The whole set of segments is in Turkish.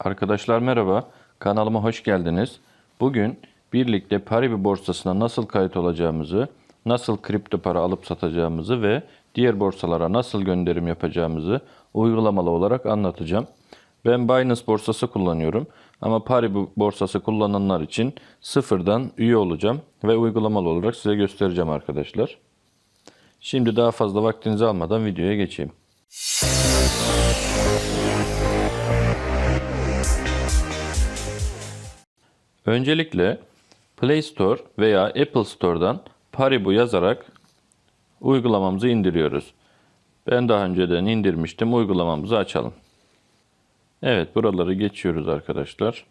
Arkadaşlar merhaba, kanalıma hoş geldiniz. Bugün birlikte Paribi borsasına nasıl kayıt olacağımızı, nasıl kripto para alıp satacağımızı ve diğer borsalara nasıl gönderim yapacağımızı uygulamalı olarak anlatacağım. Ben Binance borsası kullanıyorum ama Paribi borsası kullananlar için sıfırdan üye olacağım ve uygulamalı olarak size göstereceğim arkadaşlar. Şimdi daha fazla vaktinizi almadan videoya geçeyim. Öncelikle Play Store veya Apple Store'dan Paribu yazarak uygulamamızı indiriyoruz. Ben daha önceden indirmiştim. Uygulamamızı açalım. Evet, buraları geçiyoruz arkadaşlar.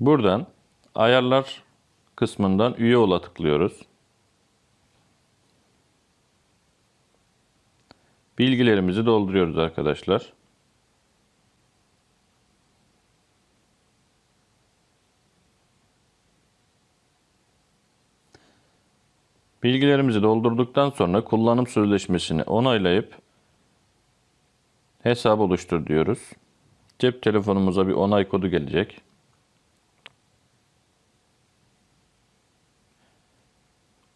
Buradan ayarlar kısmından üye ola tıklıyoruz. Bilgilerimizi dolduruyoruz arkadaşlar. Bilgilerimizi doldurduktan sonra kullanım sözleşmesini onaylayıp hesap oluştur diyoruz. Cep telefonumuza bir onay kodu gelecek.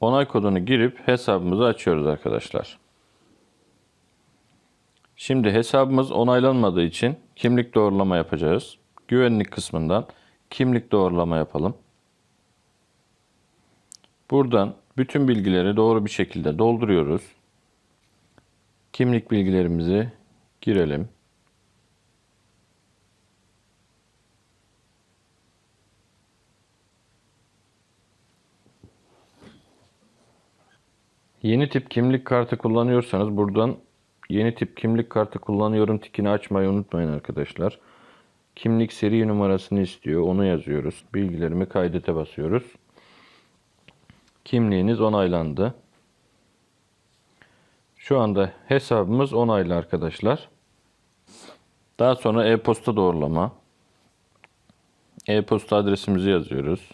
Onay kodunu girip hesabımızı açıyoruz arkadaşlar. Şimdi hesabımız onaylanmadığı için kimlik doğrulama yapacağız. Güvenlik kısmından kimlik doğrulama yapalım. Buradan bütün bilgileri doğru bir şekilde dolduruyoruz. Kimlik bilgilerimizi girelim. Yeni tip kimlik kartı kullanıyorsanız buradan yeni tip kimlik kartı kullanıyorum tikini açmayı unutmayın arkadaşlar. Kimlik seri numarasını istiyor. Onu yazıyoruz. Bilgilerimi kaydete basıyoruz. Kimliğiniz onaylandı. Şu anda hesabımız onaylı arkadaşlar. Daha sonra e-posta doğrulama. E-posta adresimizi yazıyoruz.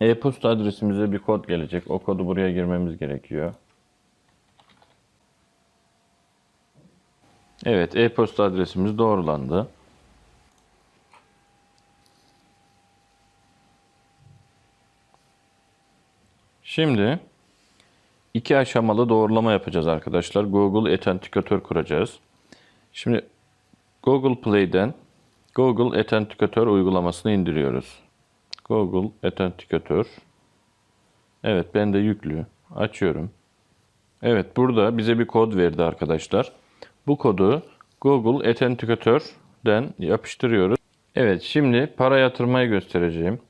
E-posta adresimize bir kod gelecek. O kodu buraya girmemiz gerekiyor. Evet, e-posta adresimiz doğrulandı. Şimdi iki aşamalı doğrulama yapacağız arkadaşlar. Google Authenticator kuracağız. Şimdi Google Play'den Google Authenticator uygulamasını indiriyoruz. Google Authenticator. Evet ben de yüklü. Açıyorum. Evet burada bize bir kod verdi arkadaşlar. Bu kodu Google Authenticator'den yapıştırıyoruz. Evet şimdi para yatırmayı göstereceğim.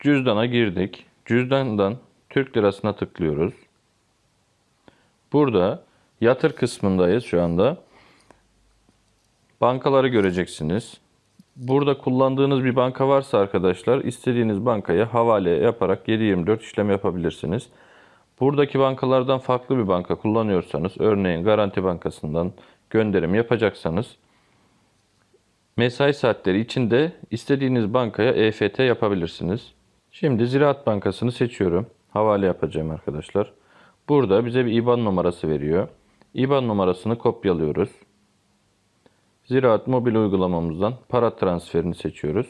Cüzdana girdik. Cüzdandan Türk lirasına tıklıyoruz. Burada yatır kısmındayız şu anda. Bankaları göreceksiniz. Burada kullandığınız bir banka varsa arkadaşlar istediğiniz bankaya havale yaparak 7/24 işlem yapabilirsiniz. Buradaki bankalardan farklı bir banka kullanıyorsanız örneğin Garanti Bankası'ndan gönderim yapacaksanız mesai saatleri içinde istediğiniz bankaya EFT yapabilirsiniz. Şimdi Ziraat Bankası'nı seçiyorum. Havale yapacağım arkadaşlar. Burada bize bir IBAN numarası veriyor. IBAN numarasını kopyalıyoruz. Ziraat mobil uygulamamızdan para transferini seçiyoruz.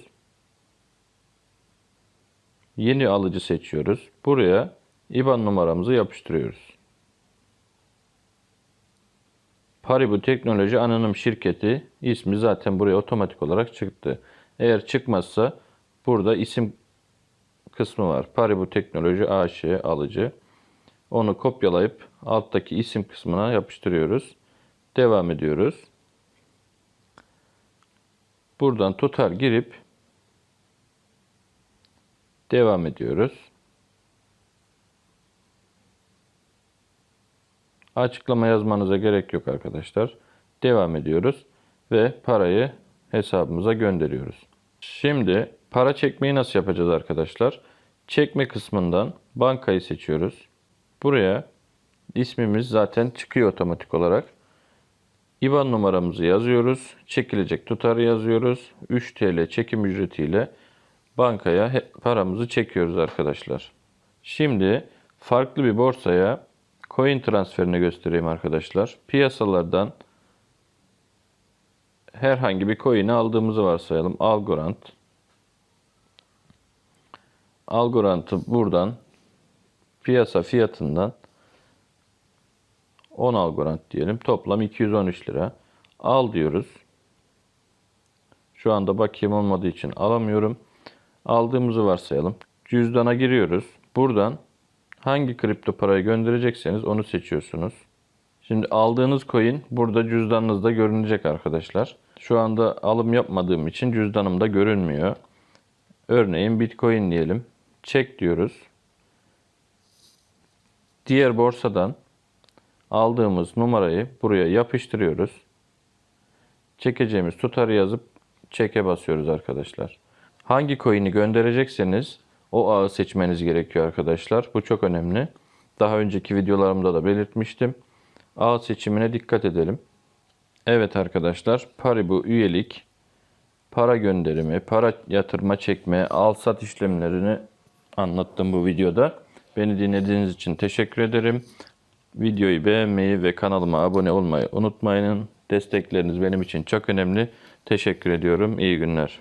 Yeni alıcı seçiyoruz. Buraya IBAN numaramızı yapıştırıyoruz. Paribu Teknoloji Anonim Şirketi ismi zaten buraya otomatik olarak çıktı. Eğer çıkmazsa burada isim kısmı var. Paribu Teknoloji AŞ alıcı. Onu kopyalayıp alttaki isim kısmına yapıştırıyoruz. Devam ediyoruz. Buradan tutar girip devam ediyoruz. Açıklama yazmanıza gerek yok arkadaşlar. Devam ediyoruz ve parayı hesabımıza gönderiyoruz. Şimdi para çekmeyi nasıl yapacağız arkadaşlar? Çekme kısmından bankayı seçiyoruz. Buraya ismimiz zaten çıkıyor otomatik olarak. IBAN numaramızı yazıyoruz. Çekilecek tutarı yazıyoruz. 3 TL çekim ücretiyle bankaya paramızı çekiyoruz arkadaşlar. Şimdi farklı bir borsaya Coin transferini göstereyim arkadaşlar. Piyasalardan herhangi bir coin'i aldığımızı varsayalım. Algorand. Algorand'ı buradan piyasa fiyatından 10 Algorand diyelim. Toplam 213 lira. Al diyoruz. Şu anda bakiyem olmadığı için alamıyorum. Aldığımızı varsayalım. Cüzdana giriyoruz. Buradan hangi kripto parayı gönderecekseniz onu seçiyorsunuz. Şimdi aldığınız coin burada cüzdanınızda görünecek arkadaşlar. Şu anda alım yapmadığım için cüzdanımda görünmüyor. Örneğin Bitcoin diyelim. Çek diyoruz. Diğer borsadan aldığımız numarayı buraya yapıştırıyoruz. Çekeceğimiz tutarı yazıp çeke basıyoruz arkadaşlar. Hangi coin'i gönderecekseniz o ağı seçmeniz gerekiyor arkadaşlar. Bu çok önemli. Daha önceki videolarımda da belirtmiştim. Ağ seçimine dikkat edelim. Evet arkadaşlar, Paribu üyelik, para gönderimi, para yatırma çekme, al sat işlemlerini anlattım bu videoda. Beni dinlediğiniz için teşekkür ederim. Videoyu beğenmeyi ve kanalıma abone olmayı unutmayın. Destekleriniz benim için çok önemli. Teşekkür ediyorum. İyi günler.